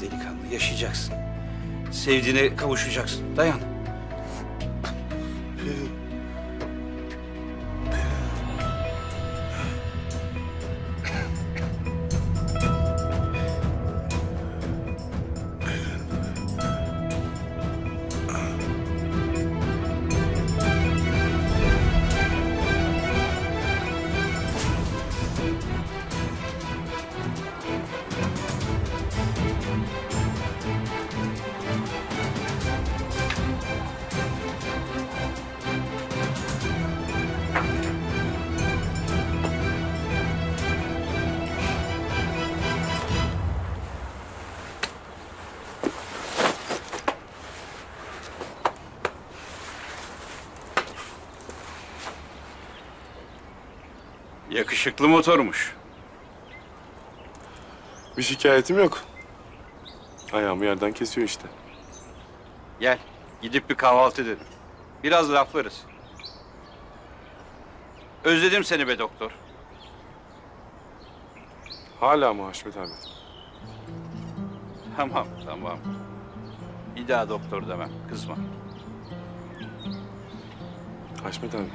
delikanlı. Yaşayacaksın. Sevdiğine kavuşacaksın. Dayan. Yakışıklı motormuş. Bir şikayetim yok. Ayağımı yerden kesiyor işte. Gel. Gidip bir kahvaltı edelim. Biraz laflarız. Özledim seni be doktor. Hala mı Haşmet abi? Tamam, tamam. Bir daha doktor demem. Kızma. Haşmet abi.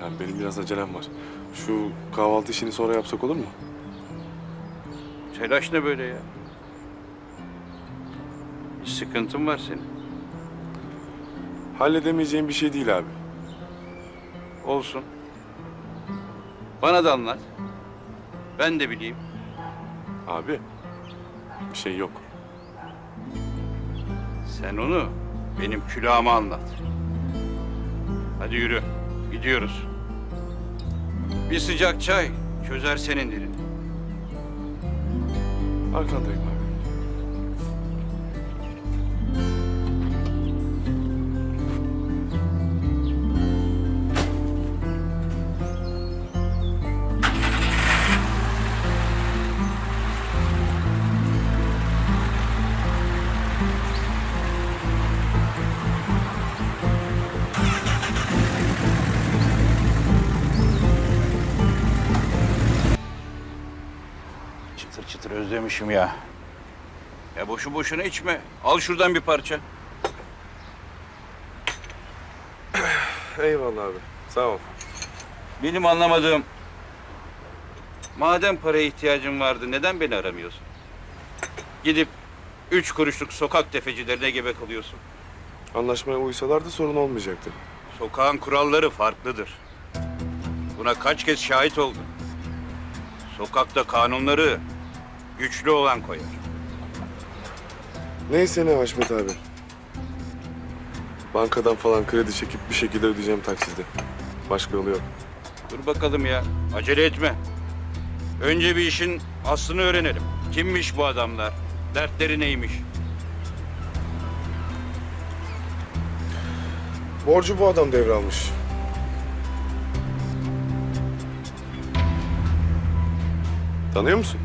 Yani benim biraz acelem var. Şu kahvaltı işini sonra yapsak olur mu? Telaş ne böyle ya? Bir sıkıntın var senin. Halledemeyeceğim bir şey değil abi. Olsun. Bana da anlat. Ben de bileyim. Abi. Bir şey yok. Sen onu benim külahıma anlat. Hadi yürü. Gidiyoruz. Bir sıcak çay çözer senin dilini. Arkandayım abi. Özlemişim ya. Ya boşu boşuna içme. Al şuradan bir parça. Eyvallah abi. Sağ ol. Benim anlamadığım... Madem paraya ihtiyacın vardı neden beni aramıyorsun? Gidip üç kuruşluk sokak tefecilerine gebe kalıyorsun. Anlaşmaya uysalardı sorun olmayacaktı. Sokağın kuralları farklıdır. Buna kaç kez şahit oldum. Sokakta kanunları güçlü olan koyar. Neyse ne Haşmet abi. Bankadan falan kredi çekip bir şekilde ödeyeceğim taksidi. Başka yolu yok. Dur bakalım ya. Acele etme. Önce bir işin aslını öğrenelim. Kimmiş bu adamlar? Dertleri neymiş? Borcu bu adam devralmış. Tanıyor musun?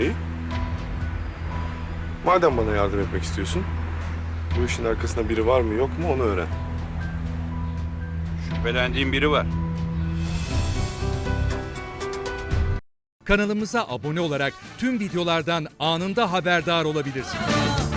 İyi. Madem bana yardım etmek istiyorsun, bu işin arkasında biri var mı yok mu onu öğren. Şüphelendiğim biri var. Kanalımıza abone olarak tüm videolardan anında haberdar olabilirsiniz.